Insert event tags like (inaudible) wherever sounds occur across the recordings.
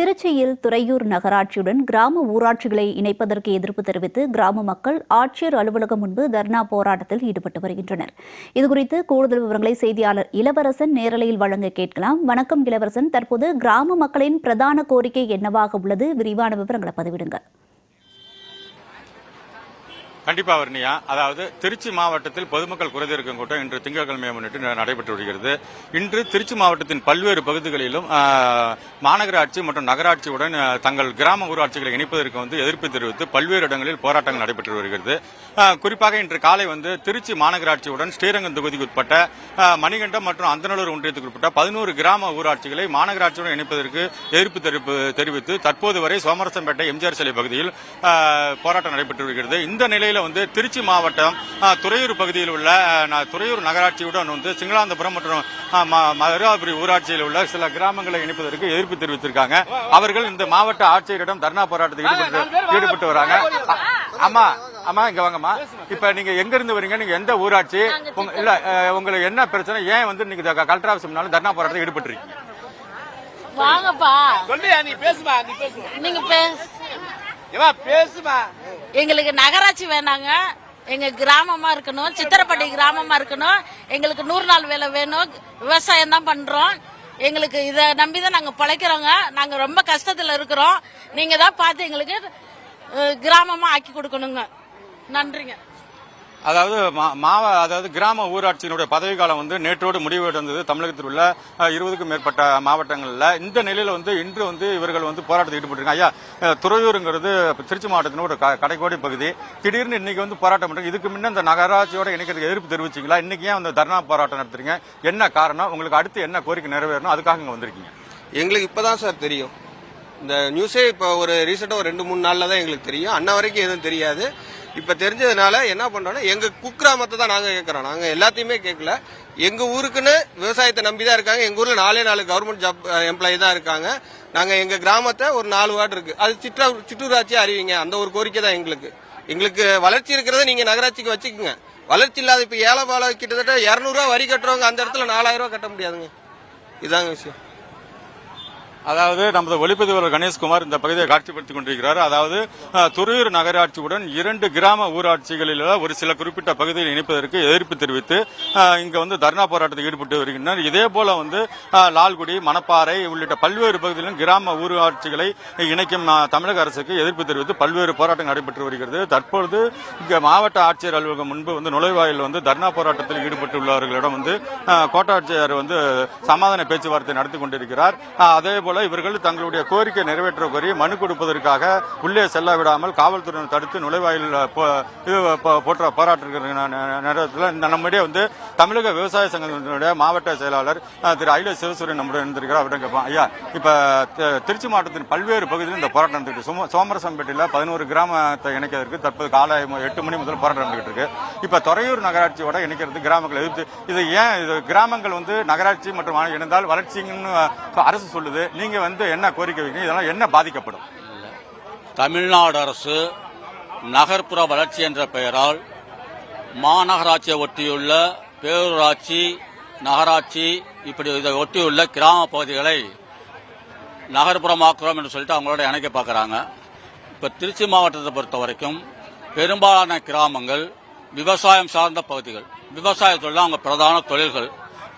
திருச்சியில் துறையூர் நகராட்சியுடன் கிராம ஊராட்சிகளை இணைப்பதற்கு எதிர்ப்பு தெரிவித்து கிராம மக்கள் ஆட்சியர் அலுவலகம் முன்பு தர்ணா போராட்டத்தில் ஈடுபட்டு வருகின்றனர். இதுகுறித்து கூடுதல் விவரங்களை செய்தியாளர் இளவரசன் நேரலையில் வழங்க கேட்கலாம். வணக்கம் இளவரசன். தற்போது கிராம மக்களின் பிரதான கோரிக்கை என்னவாக உள்ளது? விரிவான விவரங்களை பதிவிடுங்கள். கண்டிப்பா வர்ணியா அதாவது திருச்சி மாவட்டத்தில் பொதுமக்கள் குறைதீர்க்கும் கூட்டம் இன்று திங்கட்கிழமையை முன்னிட்டு நடைபெற்று வருகிறது. இன்று திருச்சி மாவட்டத்தின் பல்வேறு பகுதிகளிலும் மாநகராட்சி மற்றும் நகராட்சியுடன் தங்கள் கிராம ஊராட்சிகளை இணைப்பதற்கு வந்து எதிர்ப்பு தெரிவித்து பல்வேறு இடங்களில் போராட்டங்கள் நடைபெற்று வருகிறது. குறிப்பாக இன்று காலை வந்து திருச்சி மாநகராட்சியுடன் ஸ்ரீரங்கம் தொகுதிக்கு உட்பட்ட மணிகண்டம் மற்றும் அந்தநல்லூர் ஒன்றியத்துக்கு உட்பட்ட பதினோரு கிராம ஊராட்சிகளை மாநகராட்சியுடன் இணைப்பதற்கு எதிர்ப்பு தெரிவிப்பு தெரிவித்து தற்போது வரை சோமரசம்பேட்டை எம்ஜிஆர் சிலை பகுதியில் போராட்டம் நடைபெற்று வருகிறது. இந்த நிலை வந்து திருச்சி மாவட்டம் துறையூர் பகுதியில் உள்ள துறையூர் நகராட்சியுடன் வந்து சிங்களாந்தபுரம் மற்றும் மதுராபுரி ஊராட்சியில் உள்ள சில கிராமங்களை இணைப்பதற்கு எதிர்ப்பு தெரிவித்திருக்காங்க. அவர்கள் இந்த மாவட்ட ஆட்சியரிடம் தர்ணா போராட்டத்தில் ஈடுபட்டு ஈடுபட்டு வராங்க. அம்மா அம்மா இங்க வாங்கம்மா. இப்ப நீங்க எங்க இருந்து வரீங்க? நீங்க எந்த ஊராட்சி? இல்ல உங்களுக்கு என்ன பிரச்சனை? ஏன் வந்து நீங்க கலெக்டர் ஆஃபீஸ் முன்னால தர்ணா போராட்டத்தில் ஈடுபட்டு இருக்கீங்க வாங்கப்பா. சொல்லியா நீ பேசுமா நீ பேசு நீங்க பே- ஏமா பேசுமா எங்களுக்கு நகராட்சி வேணாங்க. எங்க கிராமமா இருக்கணும் சித்திரப்பட்டி கிராமமா இருக்கணும். எங்களுக்கு நூறு நாள் வேலை வேணும். விவசாயம் தான் பண்றோம். எங்களுக்கு இதை நம்பி தான் நாங்க பிழைக்கிறோங்க. நாங்க ரொம்ப கஷ்டத்துல இருக்கிறோம். நீங்க தான் பார்த்து எங்களுக்கு கிராமமா ஆக்கி கொடுக்கணுங்க. நன்றிங்க. அதாவது மா- மாவ அதாவது கிராம ஊராட்சியினுடைய பதவி காலம் வந்து நேற்றோடு முடிவடைந்தது தமிழகத்தில் உள்ள இருபதுக்கும் மேற்பட்ட மாவட்டங்களில். இந்த நிலையில் வந்து இன்று வந்து இவர்கள் வந்து போராட்டத்தில் ஈடுபட்டிருக்காங்க. ஐயா துறையூருங்கிறது திருச்சி மாவட்டத்தின் ஒரு க- கடைக்கோடி பகுதி. திடீர்னு இன்னைக்கு வந்து போராட்டம் பண்றீங்க. இதுக்கு முன்னே இந்த நகராட்சியோட இணைக்கிறதுக்கு எதிர்ப்பு தெரிவிச்சீங்களா? இன்னைக்கு ஏன் வந்து தர்ணா போராட்டம் நடத்துறீங்க? என்ன காரணம்? உங்களுக்கு அடுத்து என்ன கோரிக்கை நிறைவேறணும்? அதுக்காக இங்கே வந்திருக்கீங்க. எங்களுக்கு இப்போதான் சார் தெரியும். இந்த நியூஸே இப்போ ஒரு ரீசெண்டாக ஒரு ரெண்டு மூணு நாளில் தான் எங்களுக்கு தெரியும். அன்ன வரைக்கும் எதுவும் தெரியாது. இப்போ தெரிஞ்சதுனால என்ன பண்ணுறோன்னா எங்கள் குக்கிராமத்தை தான் நாங்கள் கேட்குறோம் நாங்கள் எல்லாத்தையுமே கேட்கல எங்கள் ஊருக்குன்னு விவசாயத்தை நம்பி தான் இருக்காங்க. எங்கள் ஊரில் நாலே நாலு கவர்மெண்ட் ஜாப் எம்ப்ளாயி தான் இருக்காங்க. நாங்கள் எங்கள் கிராமத்தை ஒரு நாலு வார்டு இருக்குது அது சிற்றா சிற்றூராட்சியாக அறிவிங்க. அந்த ஒரு கோரிக்கை தான் எங்களுக்கு. எங்களுக்கு வளர்ச்சி இருக்கிறத நீங்கள் நகராட்சிக்கு வச்சுக்கோங்க. வளர்ச்சி இல்லாத இப்போ ஏழை பாலை கிட்டத்தட்ட இரநூறுவா வரி கட்டுறவங்க அந்த இடத்துல நாலாயிரம் ரூபா கட்ட முடியாதுங்க. இதாங்க விஷயம். அதாவது நமது ஒளிப்பதிவாளர் கணேஷ்குமார் இந்த பகுதியை காட்சிப்படுத்திக் கொண்டிருக்கிறார். அதாவது துறையூர் நகராட்சியுடன் இரண்டு கிராம ஊராட்சிகளில் ஒரு சில குறிப்பிட்ட பகுதியில் இணைப்பதற்கு எதிர்ப்பு தெரிவித்து அஹ், இங்க வந்து தர்ணா போராட்டத்தில் ஈடுபட்டு வருகின்றனர். இதே போல வந்து லால்குடி மணப்பாறை உள்ளிட்ட பல்வேறு பகுதிகளிலும் கிராம ஊராட்சிகளை இணைக்கும் தமிழக அரசுக்கு எதிர்ப்பு தெரிவித்து பல்வேறு போராட்டங்கள் நடைபெற்று வருகிறது. தற்பொழுது மாவட்ட ஆட்சியர் அலுவலகம் முன்பு வந்து நுழைவாயில் வந்து தர்ணா போராட்டத்தில் ஈடுபட்டுள்ளவர்களிடம் வந்து கோட்டாட்சியர் வந்து சமாதான பேச்சுவார்த்தை நடத்தி கொண்டிருக்கிறார். அதே போல இவர்கள் தங்களுடைய கோரிக்கை நிறைவேற்ற கோரி மனு கொடுப்பதற்காக உள்ளே செல்ல விடாமல் காவல்துறையினர் தடுத்து நுழைவாயில் போற்ற இது போ- போராட்ட நேரத்தில் நம்மிடையே வந்து தமிழக விவசாய சங்கத்தினுடைய மாவட்ட செயலாளர் திரு ஐல சிவசூரியன் நம்முடைய இருந்திருக்கிறார். அவரிடம் கேட்போம். ஐயா இப்ப திருச்சி மாவட்டத்தின் பல்வேறு பகுதியில் இந்த போராட்டம் நடந்துட்டு சும சோமரசம்பேட்டையில் பதினோரு கிராமத்தை இணைக்கிறதுக்கு தற்போது காலை எட்டு மணி முதல் போராட்டம் நடந்துகிட்டு இருக்கு. இப்ப துறையூர் நகராட்சியோட இணைக்கிறது கிராமங்களை எதிர்த்து இது ஏன் இது கிராமங்கள் வந்து நகராட்சி மற்றும் இணைந்தால் வளர்ச்சின்னு அரசு சொல்லுது. நீங்க வந்து என்ன கோரிக்கை வைக்கணும் இதெல்லாம் என்ன பாதிக்கப்படும்? தமிழ்நாடு அரசு நகர்ப்புற வளர்ச்சி என்ற பெயரால் மாநகராட்சியை ஒட்டியுள்ள பேரூராட்சி நகராட்சி இப்படி இதை ஒட்டியுள்ள கிராம பகுதிகளை நகர்ப்புறமாக்குறோம் என்று சொல்லிட்டு அவங்களோட இணைக்க பார்க்குறாங்க. இப்போ திருச்சி மாவட்டத்தை பொறுத்த வரைக்கும் பெரும்பாலான கிராமங்கள் விவசாயம் சார்ந்த பகுதிகள். விவசாயத்தொழில் அவங்க பிரதான தொழில்கள்.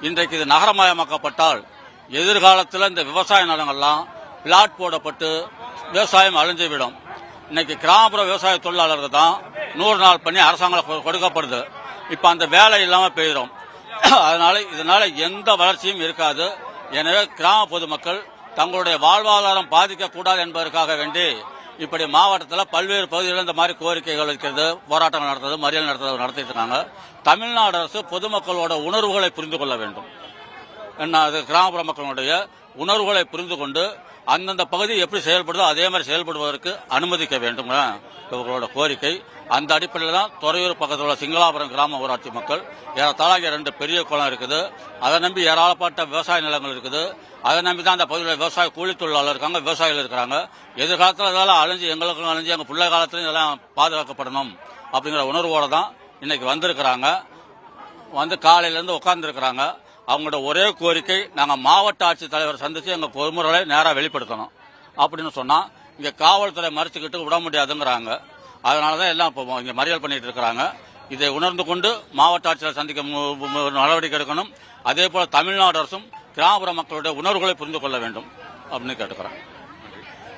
இன்றைக்கு இது நகரமயமாக்கப்பட்டால் எதிர்காலத்தில் இந்த விவசாய நிலங்கள்லாம் பிளாட் போடப்பட்டு விவசாயம் அழிஞ்சுவிடும். இன்னைக்கு கிராமப்புற விவசாய தொழிலாளர்கள் தான் நூறு நாள் பண்ணி அரசாங்கம் கொ- கொடுக்கப்படுது. இப்போ அந்த வேலை இல்லாமல் போயிடும் (clears throat) அதனால இதனால எந்த வளர்ச்சியும் இருக்காது. எனவே கிராம பொதுமக்கள் தங்களுடைய வாழ்வாதாரம் பாதிக்கக்கூடாது என்பதற்காக வேண்டி இப்படி மாவட்டத்தில் பல்வேறு பகுதிகளில் இந்த மாதிரி கோரிக்கைகள் வைக்கிறது போராட்டங்கள் நடத்துறது மறியல் நடத்துறது நடத்திட்டு இருக்காங்க. தமிழ்நாடு அரசு பொதுமக்களோட உணர்வுகளை புரிந்து கொள்ள வேண்டும். கிராமப்புற மக்களுடைய உணர்வுகளை புரிந்து கொண்டு அந்தந்த பகுதி எப்படி செயல்படுதோ அதே மாதிரி செயல்படுவதற்கு அனுமதிக்க வேண்டும் இவர்களோட கோரிக்கை. அந்த அடிப்படையில் தான் துறையூர் பக்கத்தில் உள்ள சிங்களாபுரம் கிராம ஊராட்சி மக்கள் ஏறத்தாழ இங்கே ரெண்டு பெரிய குளம் இருக்குது. அதை நம்பி ஏராளப்பட்ட விவசாய நிலங்கள் இருக்குது. அதை நம்பி தான் அந்த பகுதியில் விவசாய கூலி தொழிலாளர் இருக்காங்க விவசாயிகள் இருக்கிறாங்க. எதிர்காலத்தில் இதெல்லாம் அழிஞ்சு எங்களுக்கும் அழிஞ்சு எங்கள் பிள்ளை காலத்திலையும் இதெல்லாம் பாதுகாக்கப்படணும் அப்படிங்கிற உணர்வோடு தான் இன்னைக்கு வந்திருக்கிறாங்க. வந்து காலையிலேருந்து உட்கார்ந்துருக்கிறாங்க. அவங்களோட ஒரே கோரிக்கை நாங்கள் மாவட்ட ஆட்சித்தலைவரை சந்தித்து எங்கள் பொதுமுறைகளை நேராக வெளிப்படுத்தணும். அப்படின்னு சொன்னால் இங்கே காவல்துறை மறைச்சிக்கிட்டு விட முடியாதுங்கிறாங்க. அதனால தான் எல்லாம் இப்போ இங்கே மறியல் பண்ணிட்டு இருக்கிறாங்க. இதை உணர்ந்து கொண்டு மாவட்ட ஆட்சியர் சந்திக்க மு- நடவடிக்கை எடுக்கணும். அதே போல தமிழ்நாடு அரசும் கிராமப்புற மக்களுடைய உணர்வுகளை புரிந்து கொள்ள வேண்டும். அப்படின்னு கேட்டுக்கிறேன்.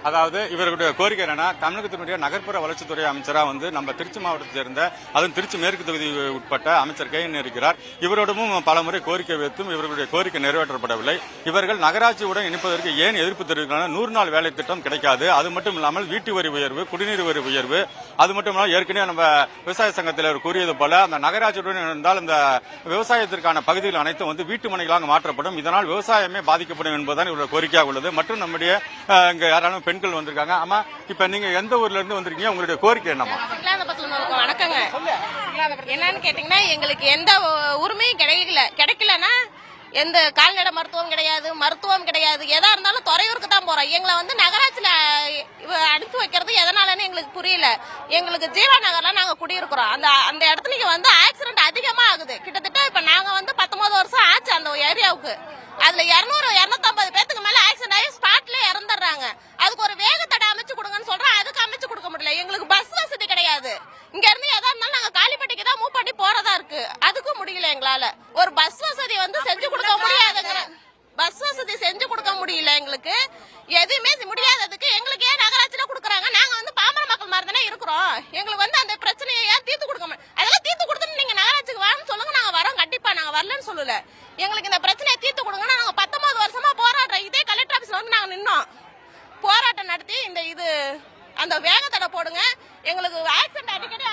அதாவது இவர்களுடைய கோரிக்கை என்னன்னா தமிழகத்தினுடைய நகர்ப்புற வளர்ச்சித்துறை அமைச்சராக வந்து நம்ம திருச்சி மாவட்டத்தை சேர்ந்த அதுவும் திருச்சி மேற்கு தொகுதி உட்பட்ட அமைச்சர் கே என் இருக்கிறார். இவரோடமும் பல முறை கோரிக்கை வைத்தும் இவர்களுடைய கோரிக்கை நிறைவேற்றப்படவில்லை. இவர்கள் நகராட்சியுடன் இணைப்பதற்கு ஏன் எதிர்ப்பு தெரிவிக்கிறார்கள் நூறு நாள் வேலை திட்டம் கிடைக்காது. அது மட்டும் இல்லாமல் வீட்டு வரி உயர்வு குடிநீர் வரி உயர்வு அது மட்டும் இல்லாமல் ஏற்கனவே நம்ம விவசாய சங்கத்தில் கூறியது போல அந்த நகராட்சியுடன் இருந்தால் இந்த விவசாயத்திற்கான பகுதிகள் அனைத்தும் வந்து வீட்டு மனைகளாக மாற்றப்படும். இதனால் விவசாயமே பாதிக்கப்படும் என்பதுதான் இவருடைய கோரிக்கையாக உள்ளது. மற்றும் நம்முடைய இங்கே யாராலும் பெண்கள் வந்திருக்காங்க. ஆமா இப்ப நீங்க எந்த ஊர்ல இருந்து வந்திருக்கீங்க? உங்களுடைய கோரிக்கை என்னமா வணக்கங்க என்னன்னு கேட்டீங்கன்னா எங்களுக்கு எந்த உரிமையும் கிடைக்கல. கிடைக்கலன்னா எந்த கால்நடை மருத்துவம் கிடையாது மருத்துவம் கிடையாது. எதா இருந்தாலும் துறையூருக்கு தான் போறோம். எங்களை வந்து நகராட்சியில அனுப்பி வைக்கிறது எதனாலன்னு எங்களுக்கு புரியல. எங்களுக்கு ஜீவா நகர்ல நாங்க குடியிருக்கிறோம். அந்த அந்த இடத்துல வந்து ஆக்சிடென்ட் அதிகமா ஆகுது. கிட்டத்தட்ட நாங்க வந்து பத்தொன்பது வருஷம் ஆச்சு அந்த ஏரியாவுக்கு. அதுல இருநூறு இருநூத்தம்பது பேத்துக்கு மேல ஆக்சிடென்ட் ஆகி ஸ்பாட்ல இறந்துடுறாங்க. அதுக்கு ஒரு வேக தடை அமைச்சு கொடுங்கன்னு சொல்றோம். அதுக்கு அமைச்சு கொடுக்க முடியல. எங்களுக்கு பஸ் வசதி கிடையாது. இங்க இருந்து எதா இருந்தாலும் நாங்க காலிப்பட்டிக்கு தான் மூவ் பண்ணி போறதா இருக்கு. அதுக்கும் முடியல எங்களால. ஒரு பஸ் வசதி வந்து செஞ்சு கொடுக்க முடியாதுங்க. பஸ் வசதி செஞ்சு கொடுக்க முடியல எங்களுக்கு. எதுவுமே முடியாததுக்கு எங்களுக்கு ஏன் நகராட்சியில கொடுக்குறாங்க? நாங்க வந்து பாமர மக்கள் மாதிரி தானே இருக்கிறோம். எங்களுக்கு வந்து அந்த பிரச்சனையை ஏன் தீர்த்து கொடுக்க முடியும் அதெல்லாம் தீர்த்து கொடுத்துட்டு நீங்க நகராட்சிக்கு வான்னு சொல்லுங்க நாங்க வரோம் கண்டிப்பா நாங்க வரலன்னு சொல்லல. எங்களுக்கு இந்த பிரச்சனையை தீர்த்து கொடுங்கன்னா நாங்க பத்தொன்பது வருஷமா போராடுறோம். இதே கலெக்டர் ஆபீஸ்ல வந்து நாங்க நின்னோம். போராட்டம் நடத்தி இந்த இது அந்த வேகத்தடை போடுங்க. எங்களுக்கு ஆக்சிடென்ட் அடிக்கடி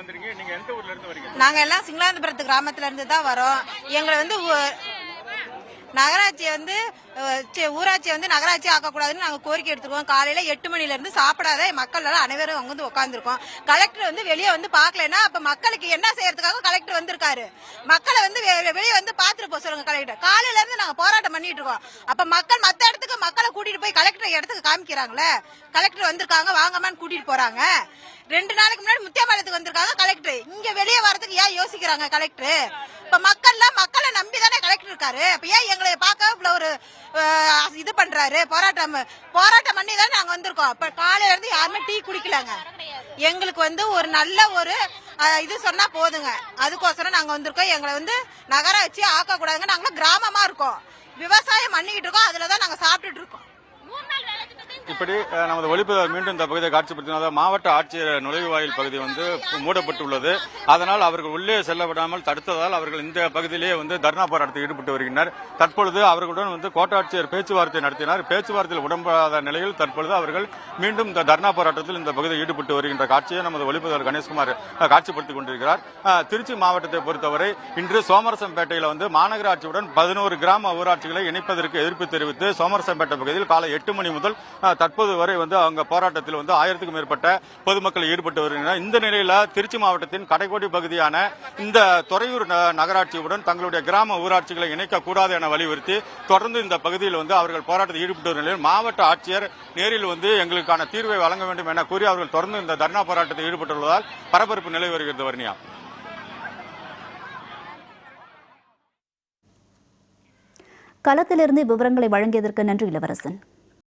வந்திருக்கீங்க? நீங்க எந்த ஊர்ல இருந்து வரீங்க நாங்க எல்லாம் சிங்களாந்தபுரத்து கிராமத்துல இருந்து தான் வரோம். எங்களை வந்து நகராட்சியை வந்து ஊராட்சியை வந்து நகராட்சி ஆக்கக்கூடாதுன்னு நாங்கள் கோரிக்கை எடுத்துருக்கோம். காலையில் எட்டு மணிலேருந்து சாப்பிடாத மக்கள் எல்லாம் அனைவரும் அங்கே வந்து உட்காந்துருக்கோம் கலெக்டர் வந்து வெளியே வந்து பார்க்கலன்னா அப்போ மக்களுக்கு என்ன செய்யறதுக்காக கலெக்டர் வந்திருக்காரு? மக்களை வந்து வெளியே வந்து பார்த்துட்டு போக சொல்லுங்க கலெக்டர். காலையிலேருந்து நாங்கள் போராட்டம் பண்ணிட்டு இருக்கோம். அப்போ மக்கள் மற்ற இடத்துக்கு மக்களை கூட்டிகிட்டு போய் கலெக்டர் இடத்துக்கு காமிக்கிறாங்களே? கலெக்டர் வந்திருக்காங்க வாங்கம்மான்னு கூட்டிகிட்டு போகிறாங்க ரெண்டு நாளைக்கு முன்னாடி முத்தியாபாளையத்துக்கு வந்திருக்காங்க கலெக்டர். இங்கே வெளியே வரதுக்கு ஏன் யோசிக்கிறாங்க கலெக்டர்? இப்ப மக்கள்லாம் மக்களை நம்பி தானே கலெக்டர் இருக்காரு? அப்ப ஏன் எங்களை பார்க்க இவ்வளவு ஒரு இது பண்றாரு? போராட்டம் போராட்டம் பண்ணி தானே நாங்க வந்திருக்கோம். இப்ப காலையில இருந்து யாருமே டீ குடிக்கலங்க. எங்களுக்கு வந்து ஒரு நல்ல ஒரு இது சொன்னா போதுங்க. அதுக்கோசரம் நாங்க வந்திருக்கோம். எங்களை வந்து நகராட்சி ஆக்க கூடாதுங்க நாங்களும் கிராமமா இருக்கோம். விவசாயம் பண்ணிக்கிட்டு இருக்கோம். அதுலதான் நாங்க சாப்பிட்டுட்டு இருக்கோம். இப்படி நமது ஒளிப்பதிவு மீண்டும் இந்த பகுதியை காட்சிப்படுத்தினால் மாவட்ட ஆட்சியர் நுழைவாயில் பகுதி வந்து மூடப்பட்டுள்ளது. அதனால் அவர்கள் உள்ளே செல்ல விடாமல் தடுத்ததால் அவர்கள் இந்த பகுதியிலேயே வந்து தர்ணா போராட்டத்தில் ஈடுபட்டு வருகின்றனர். தற்பொழுது அவர்களுடன் வந்து கோட்டாட்சியர் பேச்சுவார்த்தை நடத்தினார். பேச்சுவார்த்தையில் உடம்பாத நிலையில் தற்பொழுது அவர்கள் மீண்டும் இந்த தர்ணா போராட்டத்தில் இந்த பகுதியில் ஈடுபட்டு வருகின்ற காட்சியை நமது ஒளிப்பதிவர் கணேஷ்குமார் காட்சிப்படுத்திக் கொண்டிருக்கிறார். திருச்சி மாவட்டத்தை பொறுத்தவரை இன்று சோமரசம்பேட்டையில் வந்து மாநகராட்சியுடன் பதினோரு கிராம ஊராட்சிகளை இணைப்பதற்கு எதிர்ப்பு தெரிவித்து சோமரசம்பேட்டை பகுதியில் காலை எட்டு மணி முதல் தற்போது வரை வந்து அவங்க போராட்டத்தில் வந்து ஆயிரத்துக்கும் மேற்பட்ட பொதுமக்கள் ஈடுபட்டு வருகின்றனர். இந்த நிலையில் திருச்சி மாவட்டத்தின் கடைக்கோடி பகுதியான இந்த துறையூர் ந- நகராட்சியுடன் தங்களுடைய கிராம ஊராட்சிகளை இணைக்கக்கூடாது என வலியுறுத்தி தொடர்ந்து இந்த பகுதியில் வந்து அவர்கள் போராட்டத்தில் ஈடுபட்டு வரும் நிலையில் மாவட்ட ஆட்சியர் நேரில் வந்து எங்களுக்கான தீர்வை வழங்க வேண்டும் என கூறி அவர்கள் தொடர்ந்து இந்த தர்ணா போராட்டத்தில் ஈடுபட்டுள்ளதால் பரபரப்பு நிலை வருகிறது வர்ணியா களத்திலிருந்து விவரங்களை வழங்கியதற்கு நன்றி இளவரசன்.